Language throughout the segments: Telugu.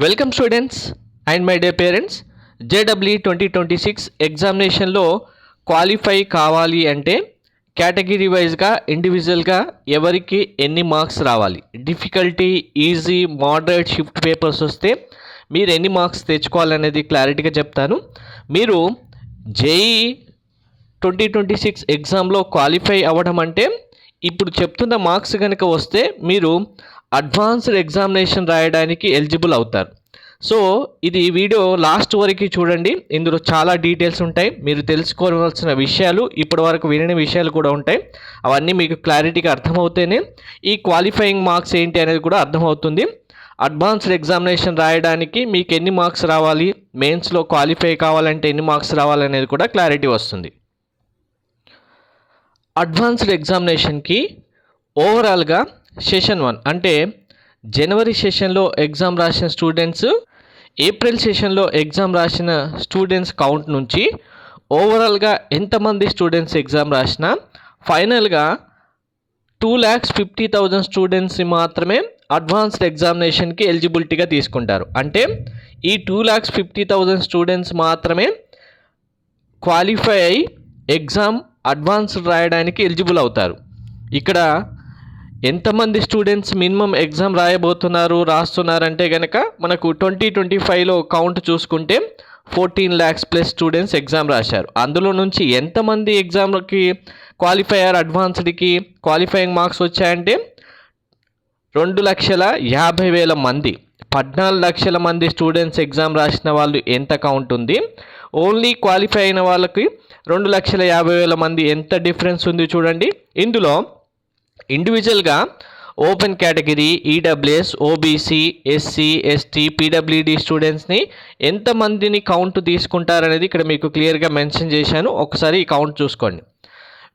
Welcome students and my dear parents JW twenty twenty six ఎగ్జామినేషన్లో క్వాలిఫై కావాలి అంటే కేటగిరీ వైజ్గా ఇండివిజువల్గా ఎవరికి ఎన్ని మార్క్స్ రావాలి? Difficulty easy moderate shift papers వస్తే మీరు ఎన్ని మార్క్స్ తెచ్చుకోవాలనేది క్లారిటీగా చెప్తాను. మీరు జేఈ ట్వంటీ ట్వంటీ సిక్స్ ఎగ్జామ్లో క్వాలిఫై అవ్వడం అంటే ఇప్పుడు చెప్తున్న మార్క్స్ కనుక వస్తే మీరు అడ్వాన్స్డ్ ఎగ్జామినేషన్ రాయడానికి ఎలిజిబుల్ అవుతారు. సో ఇది వీడియో లాస్ట్ వరకు చూడండి. ఇందులో చాలా డీటెయిల్స్ ఉంటాయి. మీరు తెలుసుకోవాల్సిన విషయాలు ఇప్పటి వరకు వినని విషయాలు కూడా ఉంటాయి. అవన్నీ మీకు క్లారిటీగా అర్థమవుతేనే ఈ క్వాలిఫైయింగ్ మార్క్స్ ఏంటి అనేది కూడా అర్థమవుతుంది. అడ్వాన్స్డ్ ఎగ్జామినేషన్ రాయడానికి మీకు ఎన్ని మార్క్స్ రావాలి? మెయిన్స్లో క్వాలిఫై కావాలంటే ఎన్ని మార్క్స్ రావాలనేది కూడా క్లారిటీ వస్తుంది. అడ్వాన్స్డ్ ఎగ్జామినేషన్కి ఓవరాల్గా సెషన్ వన్. అంటే జనవరి సెషన్లో ఎగ్జామ్ రాసిన స్టూడెంట్స్ ఏప్రిల్ సెషన్లో ఎగ్జామ్ రాసిన స్టూడెంట్స్ కౌంట్ నుంచి ఓవరాల్గా ఎంతమంది స్టూడెంట్స్ ఎగ్జామ్ రాసినా ఫైనల్గా టూ ల్యాక్స్ ఫిఫ్టీ థౌజండ్ స్టూడెంట్స్ని మాత్రమే అడ్వాన్స్డ్ ఎగ్జామినేషన్కి ఎలిజిబిలిటీగా తీసుకుంటారు. అంటే ఈ two lakhs fifty thousand students మాత్రమే క్వాలిఫై అయి ఎగ్జామ్ అడ్వాన్స్డ్ రాయడానికి ఎలిజిబుల్ అవుతారు. ఇక్కడ ఎంతమంది స్టూడెంట్స్ మినిమం ఎగ్జామ్ రాయబోతున్నారు రాస్తున్నారంటే కనుక మనకు ట్వంటీ ట్వంటీ ఫైవ్లో కౌంట్ చూసుకుంటే fourteen lakhs plus students exam రాశారు. అందులో నుంచి ఎంతమంది ఎగ్జామ్కి క్వాలిఫై అడ్వాన్స్డ్కి క్వాలిఫైయింగ్ మార్క్స్ వచ్చాయంటే రెండు లక్షల యాభై వేల మంది. పద్నాలుగు లక్షల మంది స్టూడెంట్స్ ఎగ్జామ్ రాసిన వాళ్ళు ఎంత కౌంట్ ఉంది? ఓన్లీ క్వాలిఫై అయిన వాళ్ళకి రెండు లక్షల యాభై వేల మంది ఎంత డిఫరెన్స్ ఉంది చూడండి. ఇందులో ఇండివిజువల్గా open category EWS OBC SC ST PWD స్టూడెంట్స్ని ఎంతమందిని కౌంట్ తీసుకుంటారనేది ఇక్కడ మీకు క్లియర్గా మెన్షన్ చేశాను. ఒకసారి ఈ కౌంట్ చూసుకోండి.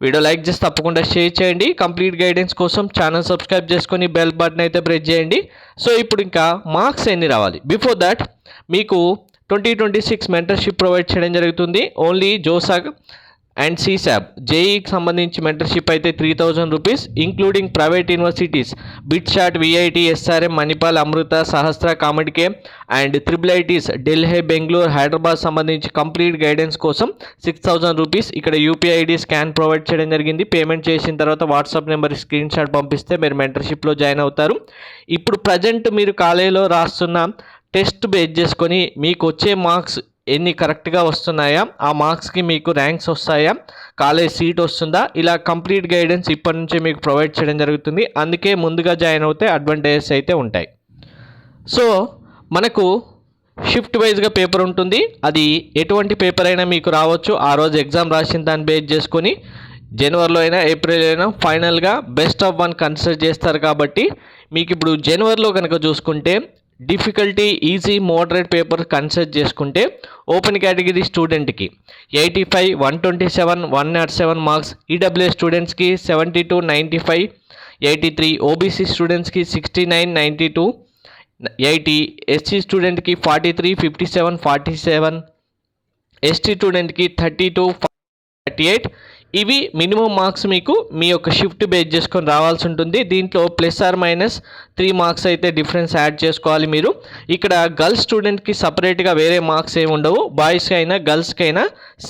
వీడియో లైక్ చేసి తప్పకుండా షేర్ చేయండి. కంప్లీట్ గైడెన్స్ కోసం ఛానల్ సబ్స్క్రైబ్ చేసుకొని బెల్ బటన్ అయితే ప్రెస్ చేయండి. సో ఇప్పుడు ఇంకా మార్క్స్ ఎన్ని రావాలి? బిఫోర్ దట్ మీకు twenty twenty six mentorship provide చేయడం జరుగుతుంది. Only జోసాగ్ and సీసాబ్. జేఈకి సంబంధించి మెంటర్షిప్ అయితే three thousand rupees including private universities BITSAT VIT SRM Manipal Amrita Sahasra COMEDK and triple ITs Delhi Bengaluru Hyderabad సంబంధించి కంప్లీట్ గైడెన్స్ కోసం సిక్స్ థౌజండ్ రూపీస్. ఇక్కడ యూపీఐ ఐడి స్కాన్ ప్రొవైడ్ చేయడం జరిగింది. పేమెంట్ చేసిన తర్వాత వాట్సాప్ నెంబర్ స్క్రీన్ షాట్ పంపిస్తే మీరు మెంటర్షిప్లో జాయిన్ అవుతారు. ఇప్పుడు ప్రజెంట్ మీరు కాలేజీలో రాస్తున్న టెస్ట్ బేస్ చేసుకొని మీకు వచ్చే మార్క్స్ ఎన్ని కరెక్ట్గా వస్తున్నాయా? ఆ మార్క్స్కి మీకు ర్యాంక్స్ వస్తాయా? కాలేజ్ సీట్ వస్తుందా? ఇలా కంప్లీట్ గైడెన్స్ ఇప్పటి నుంచే మీకు ప్రొవైడ్ చేయడం జరుగుతుంది. అందుకే ముందుగా జాయిన్ అవుతే అడ్వాంటేజెస్ అయితే ఉంటాయి. సో మనకు షిఫ్ట్ వైజ్గా పేపర్ ఉంటుంది. అది ఎటువంటి పేపర్ అయినా మీకు రావచ్చు. ఆ రోజు ఎగ్జామ్ రాసిన దాన్ని బేస్ చేసుకొని జనవరిలో అయినా ఏప్రిల్ అయినా ఫైనల్గా బెస్ట్ ఆఫ్ వన్ కన్సిడర్ చేస్తారు కాబట్టి మీకు ఇప్పుడు జనవరిలో కనుక చూసుకుంటే difficulty easy moderate paper consult చేసుకుంటే ఓపెన్ కేటగిరీ స్టూడెంట్కి eighty five one twenty seven one naught seven marks EW స్టూడెంట్స్కి seventy two ninety five eighty three OBC స్టూడెంట్స్కి sixty nine ninety two eighty SC స్టూడెంట్కి forty three fifty seven forty seven ST స్టూడెంట్కి థర్టీ టూ థర్టీ ఎయిట్ ఇవి మినిమం మార్క్స్ మీకు మీ యొక్క షిఫ్ట్ బేస్ చేసుకొని రావాల్సి ఉంటుంది. దీంట్లో plus or minus three marks అయితే డిఫరెన్స్ యాడ్ చేసుకోవాలి మీరు. ఇక్కడ గర్ల్స్ స్టూడెంట్కి సపరేట్గా వేరే మార్క్స్ ఏమి ఉండవు. బాయ్స్కి అయినా గర్ల్స్కి అయినా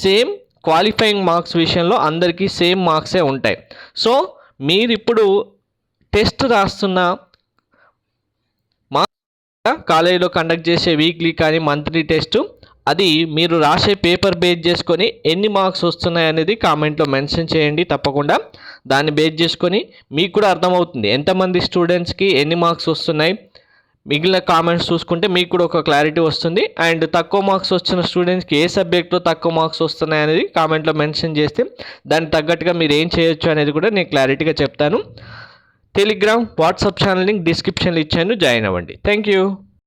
సేమ్ క్వాలిఫైయింగ్ మార్క్స్ విషయంలో అందరికీ సేమ్ మార్క్సే ఉంటాయి. సో మీరు ఇప్పుడు టెస్ట్ రాస్తున్న మార్క్స్ కాలేజీలో కండక్ట్ చేసే వీక్లీ కానీ మంత్లీ టెస్ట్ అది మీరు రాసే పేపర్ బేస్ చేసుకొని ఎన్ని మార్క్స్ వస్తున్నాయి అనేది కామెంట్లో మెన్షన్ చేయండి తప్పకుండా. దాన్ని బేస్ చేసుకొని మీకు కూడా అర్థమవుతుంది. ఎంతమంది స్టూడెంట్స్కి ఎన్ని మార్క్స్ వస్తున్నాయి? మిగిలిన కామెంట్స్ చూసుకుంటే మీకు కూడా ఒక క్లారిటీ వస్తుంది. అండ్ తక్కువ మార్క్స్ వచ్చిన స్టూడెంట్స్కి ఏ సబ్జెక్ట్లో తక్కువ మార్క్స్ వస్తున్నాయి అనేది కామెంట్లో మెన్షన్ చేస్తే దానికి తగ్గట్టుగా మీరు ఏం చేయొచ్చు అనేది కూడా నేను క్లారిటీగా చెప్తాను. టెలిగ్రామ్ వాట్సాప్ ఛానల్ లింక్ డిస్క్రిప్షన్లో ఇచ్చాను. జాయిన్ అవ్వండి. Thank you